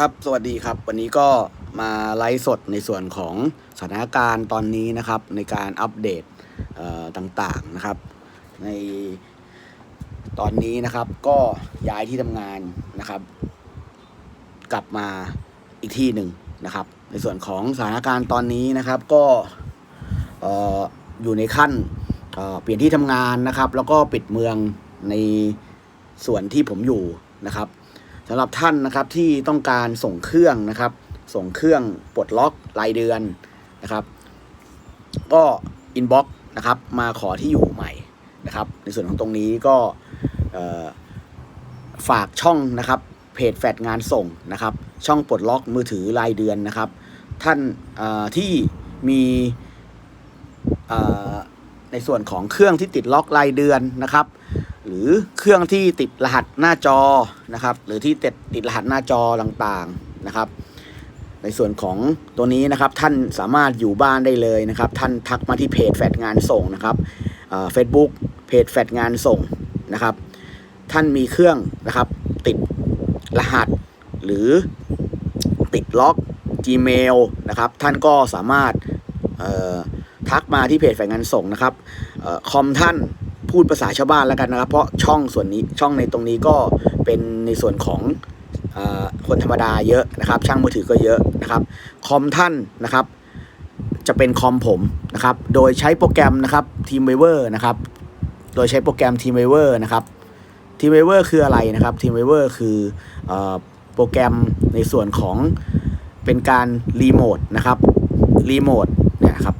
ครับ สวัสดีครับ วันนี้ก็มาไลฟ์สดในส่วนของสถานการณ์ตอนนี้นะครับ ในการอัปเดตต่างๆนะครับ ในตอนนี้นะครับก็ย้ายที่ทำงานนะครับ กลับมาอีกที่หนึ่งนะครับ ในส่วนของสถานการณ์ตอนนี้นะครับก็เอ่อยู่ในขั้นเเปลี่ยนที่ทำงานนะครับ แล้วก็ปิดเมืองในส่วนที่ผมอยู่นะครับ สำหรับท่านนะครับที่ต้องการส่งเครื่องนะครับ ส่งเครื่องปลดล็อกรายเดือนนะครับ ก็อินบ็อกซ์นะครับ มาขอที่อยู่ใหม่นะครับ ในส่วนของตรงนี้ก็ฝากช่องนะครับเพจแฟดงานส่งนะครับ ช่องปลดล็อกมือถือรายเดือนนะครับ ท่านที่มีในส่วนของเครื่องที่ติดล็อกรายเดือนนะครับ หรือเครื่องที่ติดรหัสหน้าจอนะครับ หรือที่ติดติดรหัสหน้าจอต่างๆนะครับ ในส่วนของตัวนี้นะครับท่านสามารถอยู่บ้านได้เลยนะครับ ท่านทักมาที่เพจแฟดงานส่งนะครับเฟซบุ๊กเพจแฟดงานส่งนะครับ ท่านมีเครื่องนะครับ ติดรหัส หรือติดล็อก Gmail นะครับ ท่านก็สามารถทักมาที่เพจแฟดงานส่งนะครับออคอมท่าน พูดภาษาชาวบ้านแล้วกันนะครับ เพราะช่องส่วนนี้ช่องในตรงนี้ก็เป็นในส่วนของอคนธรรมดาเยอะนะครับ ช่างมือถือก็เยอะนะครับ คอมท่านนะครับ จะเป็นคอมผมนะครับ โดยใช้โปรแกรมนะครับ Teamweaver นะครับ โดยใช้โปรแกรม Teamweaver นะครับ Teamweaver คืออะไรนะครับ Teamweaver คืออโปรแกรมในส่วนของเป็นการรีโมทนะครับรีโมทเนี่ยครับ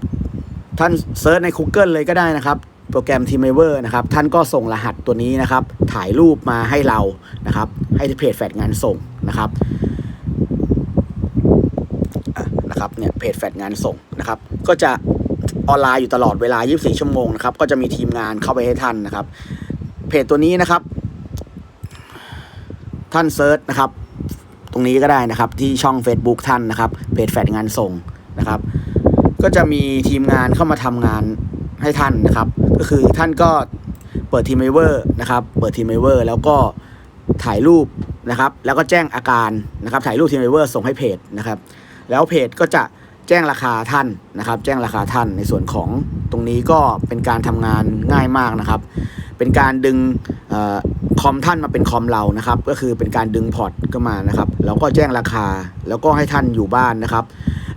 ท่านเซิร์ชใน Google เลยก็ได้นะครับ โปรแกรม Teamweaver นะครับ ท่านก็ส่งรหัสตัวนี้นะครับ ถ่ายรูปมาให้เรานะครับ ให้เพจแฟดงานส่งนะครับนะครับเนี่ยเพจแฟดงานส่งนะครับ ก็จะออนไลน์อยู่ตลอดเวลา 24 ชั่วโมงนะครับ ก็จะมีทีมงานเข้าไปให้ท่านนะครับ เพจตัวนี้นะครับ ท่านเซิร์ชนะครับ ตรงนี้ก็ได้นะครับ ที่ช่อง Facebook ท่านนะครับ เพจแฟดงานส่งนะครับ ก็จะมีทีมงานเข้ามาทำงานให้ท่านนะครับ ก็คือท่านก็เปิดทีมเวอร์นะครับ เปิดทีมเวอร์แล้วก็ถ่ายรูปนะครับ แล้วก็แจ้งอาการนะครับ ถ่ายรูปทีมเวอร์ส่งให้เพจนะครับ แล้วเพจก็จะแจ้งราคาท่านนะครับ แจ้งราคาท่านในส่วนของตรงนี้ก็เป็นการทำงานง่ายมากนะครับ เป็นการดึงออคอมท่านมาเป็นคอมเรานะครับ ก็คือเป็นการดึงพอร์ตก็มานะครับ แล้วก็แจ้งราคาแล้วก็ให้ท่านอยู่บ้านนะครับ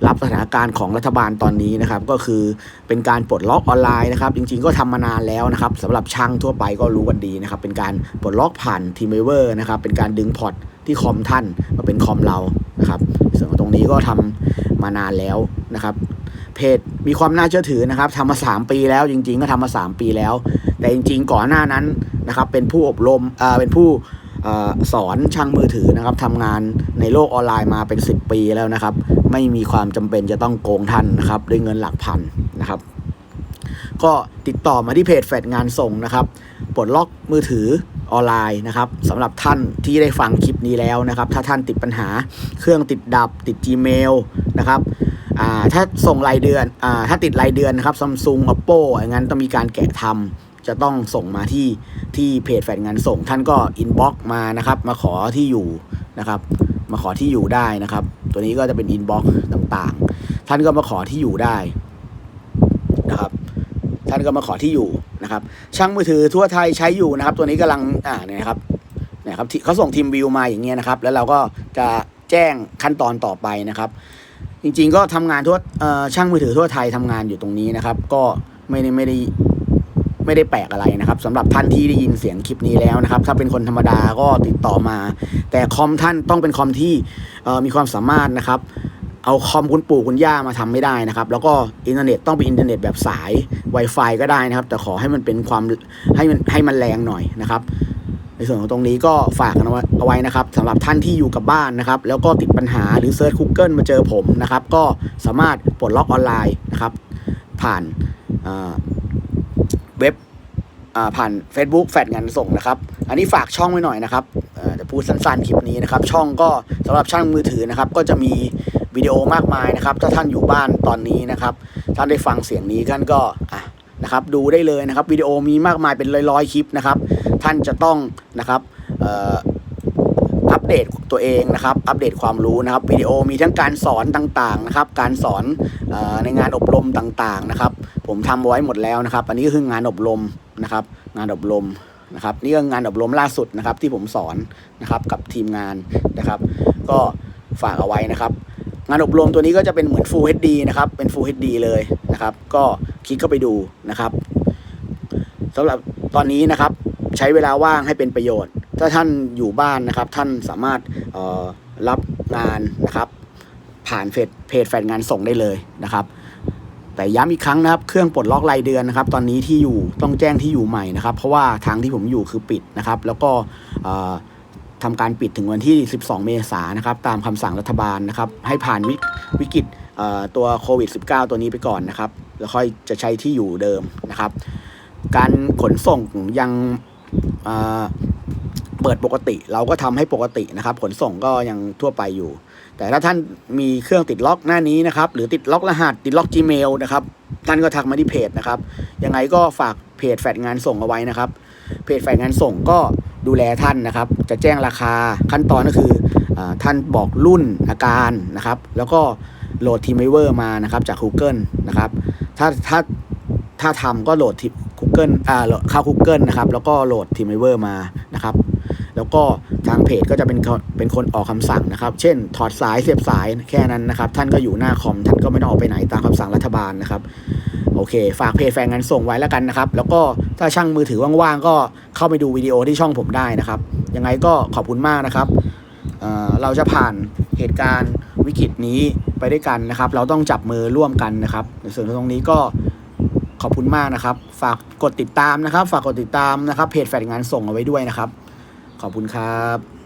รับสถานการณ์ของรัฐบาลตอนนี้นะครับ ก็คือเป็นการปลดล็อกออนไลน์นะครับ จริงๆก็ทำมานานแล้วนะครับสำหรับช่างทั่วไปก็รู้กันดีนะครับ เป็นการปลดล็อกผ่านทีมเวอร์นะครับ เป็นการดึงพอร์ตที่คอมท่านมาเป็นคอมเรานะครับ ส่วนตรงนี้ก็ทำมานานแล้วนะครับ เพจมีความน่าเชื่อถือนะครับทำมา 3 ปีแล้วจริง ๆ ก็ทำมา 3 ปีแล้ว แต่จริง ๆ ก่อนหน้านั้นนะครับ เป็นผู้อบรมอ่าเป็นผู้อสอนช่างมือถือนะครับทำงาน ในโลกออนไลน์มาเป็น 10 ปีแล้วนะครับ ไม่มีความจำเป็นจะต้องโกงท่านนะครับ ด้วยเงินหลักพันนะครับ ก็ติดต่อมาที่เพจแฟดงานส่งนะครับปลดล็อกมือถือออนไลน์นะครับสำหรับท่านที่ได้ฟังคลิปนี้แล้วนะครับ ถ้าท่านติดปัญหาเครื่องติดดับติด Gmail นะครับถ้าส่งรายเดือนอถ้าติดรายเดือนนะครับซัมซุง oppo อย่างนั้นต้องมีการแกะทำจะต้องส่งมาที่ที่เพจแฟดงานส่ง ท่านก็อินบ็อกมานะครับ มาขอที่อยู่นะครับ มาขอที่อยู่ได้นะครับ ตัวนี้ก็จะเป็นอินบ็อกซ์ต่างๆ ท่านก็มาขอที่อยู่ได้นะครับ ท่านก็มาขอที่อยู่นะครับ ช่างมือถือทั่วไทยใช้อยู่นะครับ ตัวนี้กำลังอ่าเนี่ยครับเนี่ยครับ เขาส่งทีมวิวมาอย่างเงี้ยนะครับ แล้วเราก็จะแจ้งขั้นตอนต่อไปนะครับ จริงๆก็ทำงานทั่วช่างมือถือทั่วไทยทำงานอยู่ตรงนี้นะครับ ก็ไม่ได้ไม่ได้ไม่ได้แปลกอะไรนะครับสำหรับท่านที่ได้ยินเสียงคลิปนี้แล้วนะครับ ถ้าเป็นคนธรรมดาก็ติดต่อมา แต่คอมท่านต้องเป็นคอมที่มีความสามารถนะครับเอาคอมคุณปู่คุณย่ามาทำไม่ได้นะครับ แล้วก็อินเทอร์เน็ตต้องเป็นอินเทอร์เน็ตแบบสาย Wi-Fi ก็ได้นะครับ แต่ขอให้มันเป็นความให้มันให้มันแรงหน่อยนะครับ ในส่วนของตรงนี้ก็ฝากกันเอาไว้นะครับสำหรับท่านที่อยู่กับบ้านนะครับ แล้วก็ติดปัญหาหรือเซิร์ช Google มาเจอผมนะครับ ก็สามารถปลดล็อกออนไลน์นะครับ ผ่านอ่า ผ่าน Facebook แฟดงานส่งนะครับ อันนี้ฝากช่องไว้หน่อยนะครับจะพูดสั้นๆคลิปนี้นะครับ ช่องก็สำหรับช่างมือถือนะครับ ก็จะมีวิดีโอมากมายนะครับ ถ้าท่านอยู่บ้านตอนนี้นะครับ ท่านได้ฟังเสียงนี้ท่านก็อะนะครับ ดูได้เลยนะครับวิดีโอมีมากมายเป็นร้อยๆคลิปนะครับ ท่านจะต้องนะครับ เอ่ออัปเดตตัวเองนะครับ อัปเดตความรู้นะครับวิดีโอมีทั้งการสอนต่างๆนะครับ การสอนอในงานอบรมต่างๆนะครับ ผมทำไว้หมดแล้วนะครับ อันนี้ก็คืองานอบรมนะครับ งานอบรมนะครับ นี่ก็งานอบรมล่าสุดนะครับ ที่ผมสอนนะครับกับทีมงานนะครับ ก็ฝากเอาไว้นะครับ งานอบรมตัวนี้ก็จะเป็นเหมือน Full HD นะครับ เป็น Full HD เลยนะครับ ก็คลิกเข้าไปดูนะครับสำหรับตอนนี้นะครับ ใช้เวลาว่างให้เป็นประโยชน์ ถ้าท่านอยู่บ้านนะครับ ท่านสามารถรับงานนะครับ ผ่านเพจเพจแฟนงานส่งได้เลยนะครับ แต่ย้ำอีกครั้งนะครับ เครื่องปลดล็อกรายเดือนนะครับ ตอนนี้ที่อยู่ต้องแจ้งที่อยู่ใหม่นะครับ เพราะว่าทางที่ผมอยู่คือปิดนะครับ แล้วก็เอ่อทำการปิดถึงวันที่ 12 เมษายนนะครับ ตามคำสั่งรัฐบาลนะครับ ให้ผ่านวิวกฤตตัวโควิด -19 ตัวนี้ไปก่อนนะครับ แล้วค่อยจะใช้ที่อยู่เดิมนะครับ การขนส่งยัง ปิดปกติ เราก็ทำให้ปกตินะครับ ขนส่งก็ยังทั่วไปอยู่ แต่ถ้าท่านมีเครื่องติดล็อกหน้านี้นะครับ หรือติดล็อกรหัส ติดล็อก Gmail นะครับ ท่านก็ทักมาที่เพจนะครับ ยังไงก็ฝากเพจแฟดงานส่งเอาไว้นะครับ เพจแฟดงานส่งก็ดูแลท่านนะครับ จะแจ้งราคาขั้นตอนก็คืออท่านบอกรุ่นอาการนะครับ แล้วก็โหลดทีมเวอร์มานะครับจาก Google นะครับ ถ้าถ้าถ้าทำก็โหลดที Google อ่าเข้า Google นะครับ แล้วก็โหลดทีมเวอร์มานะครับ แล้วก็ทางเพจก็จะเป็นคนเป็นคนออกคำสั่งนะครับ เช่น ถอดสายเสียบสายแค่นั้นนะครับ ท่านก็อยู่หน้าคอมท่านก็ไม่ต้องออกไปไหนตามคำสั่งรัฐบาลนะครับโอเค ฝากเพจแฟนงานส่งไว้แล้วกันนะครับ แล้วก็ถ้าช่างมือถือว่างๆก็เข้าไปดูวิดีโอที่ช่องผมได้นะครับ ยังไงก็ขอบคุณมากนะครับเเราจะผ่านเหตุการณ์วิกฤตนี้ไปด้วยกันนะครับ เราต้องจับมือร่วมกันนะครับ ในส่วนตรงนี้ก็ขอบคุณมากนะครับ ฝากกดติดตามนะครับ ฝากกดติดตามนะครับ เพจแฟนงานส่งเอาไว้ด้วยนะครับ ขอบคุณครับ